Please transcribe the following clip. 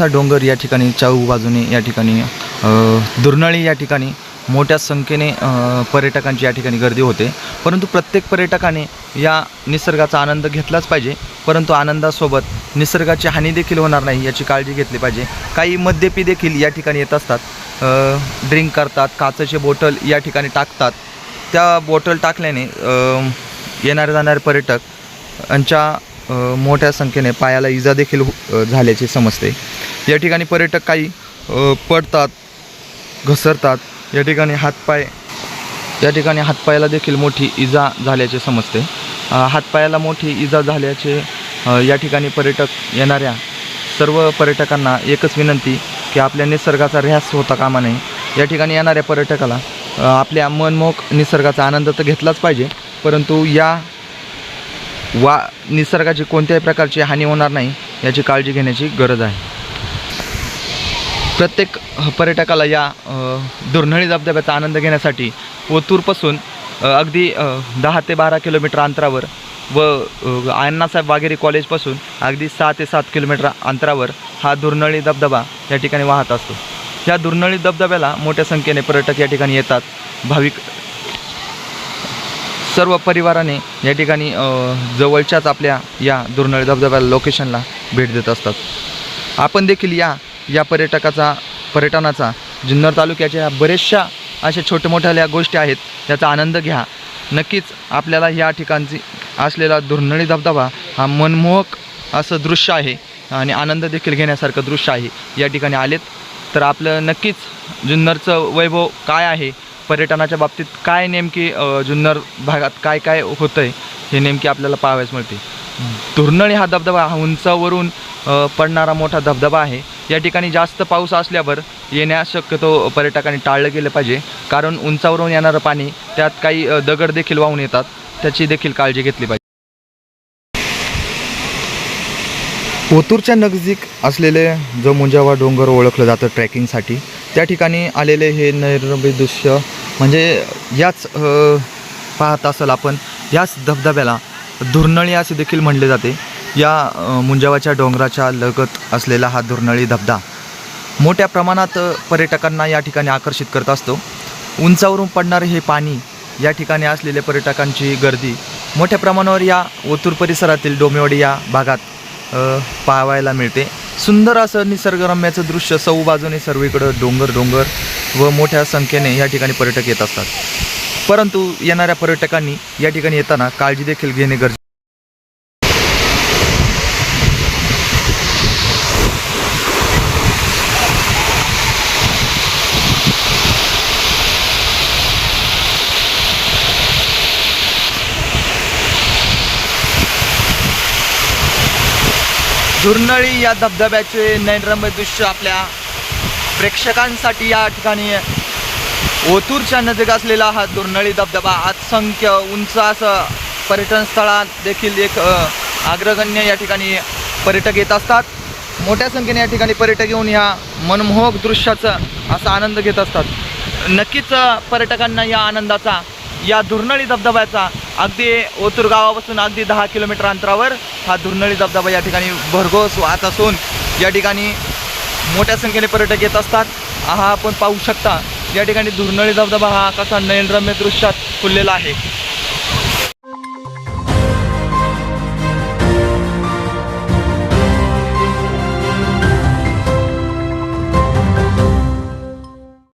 उंचा डोंगर या ठिकाणी चाऊ बाजूने या ठिकाणी दुर्नाळी दुर्नळी या ठिकाणी मोठ्या संख्येने पर्यटकांची या ठिकाणी गर्दी होते. परंतु प्रत्येक पर्यटकाने या निसर्गाचा आनंद घेतलाच पाहिजे. परंतु आनंदासोबत निसर्गाची हानी देखील होणार नाही याची काळजी घेतली पाहिजे. काही मद्यपी देखील या ठिकाणी येत असतात. ड्रिंक करतात काचेचे बॉटल या ठिकाणी टाकतात. त्या बॉटल टाकल्याने येणारे जाणारे पर्यटक यांच्या मोठ्या संख्येने पायाला इजा देखील हो-, झाल्याचे समजते. या ठिकाणी पर्यटक काही पडतात घसरतात. या ठिकाणी हातपाय या ठिकाणी हातपायाला देखील मोठी इजा झाल्याचे समजते. हातपायाला मोठी इजा झाल्याचे या ठिकाणी पर्यटक येणाऱ्या सर्व पर्यटकांना एकच विनंती की आपल्या निसर्गाचा ऱ्हास होता कामा नये. या ठिकाणी येणाऱ्या पर्यटकाला आपल्या मनमोहक निसर्गाचा आनंद तर घेतलाच पाहिजे परंतु या वा निसर्गाची कोणत्याही प्रकारची हानी होणार नाही याची काळजी घेण्याची गरज आहे. प्रत्येक पर्यटकाला या दुर्नळी धबधब्याचा आनंद घेण्यासाठी ओतूरपासून अगदी दहा ते बारा किलोमीटर अंतरावर व अण्णासाहेब वाघेरे कॉलेजपासून अगदी सहा ते सात किलोमीटर अंतरावर हा दुर्नळी धबधबा या ठिकाणी वाहत असतो. या दुर्नळी धबधब्याला मोठ्या संख्येने पर्यटक या ठिकाणी येतात. भाविक सर्व परिवाराने या ठिकाणी जवळच्याच आपल्या या दुर्नळी धबधब्याला लोकेशनला भेट देत असतात. आपण देखील या या पर्यटकाचा पर्यटनाचा जुन्नर तालुक्याच्या बरेचशा अशा छोट्या मोठ्या गोष्टी आहेत त्याचा आनंद घ्या. नक्कीच आपल्याला या ठिकाणची असलेला दुर्नळी धबधबा हा मनमोहक असं दृश्य आहे आणि आनंद देखील घेण्यासारखं दृश्य आहे. या ठिकाणी आलेत. तर आपलं नक्कीच जुन्नरचं वैभव काय आहे पर्यटनाच्या बाबतीत काय नेमकी जुन्नर भागात काय काय होतं आहे हे नेमकी आपल्याला पाहावयास मिळते. दुर्नळी हा धबधबा हा उंचावरून पडणारा मोठा धबधबा आहे. या ठिकाणी जास्त पाऊस असल्यावर येण्यास शक्यतो पर्यटकांनी टाळलं गेलं पाहिजे. कारण उंचावरून येणारं पाणी त्यात काही दगड देखील वाहून येतात. त्याची देखील काळजी घेतली पाहिजे. ओतूरच्या नजदीक असलेले जो मुंजावा डोंगर ओळखलं जातं ट्रॅकिंगसाठी त्या ठिकाणी आलेले हे नैरबी दृश्य म्हणजे याच पाहत असाल आपण याच धबधब्याला दुर्नळी असे देखील म्हणले जाते. या मुंजावाच्या डोंगराच्या लगत असलेला हा दुर्नळी धबधा मोठ्या प्रमाणात पर्यटकांना या ठिकाणी आकर्षित करत असतो. उंचावरून पडणारे हे पाणी या ठिकाणी असलेल्या पर्यटकांची गर्दी मोठ्या प्रमाणावर या ओतूर परिसरातील डोमेवाडी या भागात अ, पाहायला मिळते. सुंदर असं निसर्गरम्याचं दृश्य सौ बाजूने सर्वीकडं डोंगर डोंगर व मोठ्या संख्येने या ठिकाणी पर्यटक येत असतात. परंतु येणाऱ्या पर्यटकांनी या ठिकाणी येताना काळजी देखील घेणे गरजेचे दुर्नळी या धबधब्याचे नैनरम्य दृश्य आपल्या प्रेक्षकांसाठी या ठिकाणी ओतूरच्या नजीक असलेला हा दुर्नळी धबधबा. असंख्य उंच असं पर्यटन स्थळात देखील एक अग्रगण्य या ठिकाणी पर्यटक येत असतात. मोठ्या संख्येने या ठिकाणी पर्यटक येऊन या मनमोहक दृश्याचा असा आनंद घेत असतात. नक्कीच पर्यटकांना या आनंदाचा या दुर्नळी धबधब्याचा अगदी ओतूर गावापासून अगदी दहा किलोमीटर अंतरावर हा दुर्नळी धबधबा या ठिकाणी भरघोस वाहत असून या ठिकाणी मोठ्या संख्येने पर्यटक येत असतात. हा आपण पाहू शकता या ठिकाणी दुर्नळी धबधबा हा कसा नयनरम्य दृश्यात फुललेला आहे.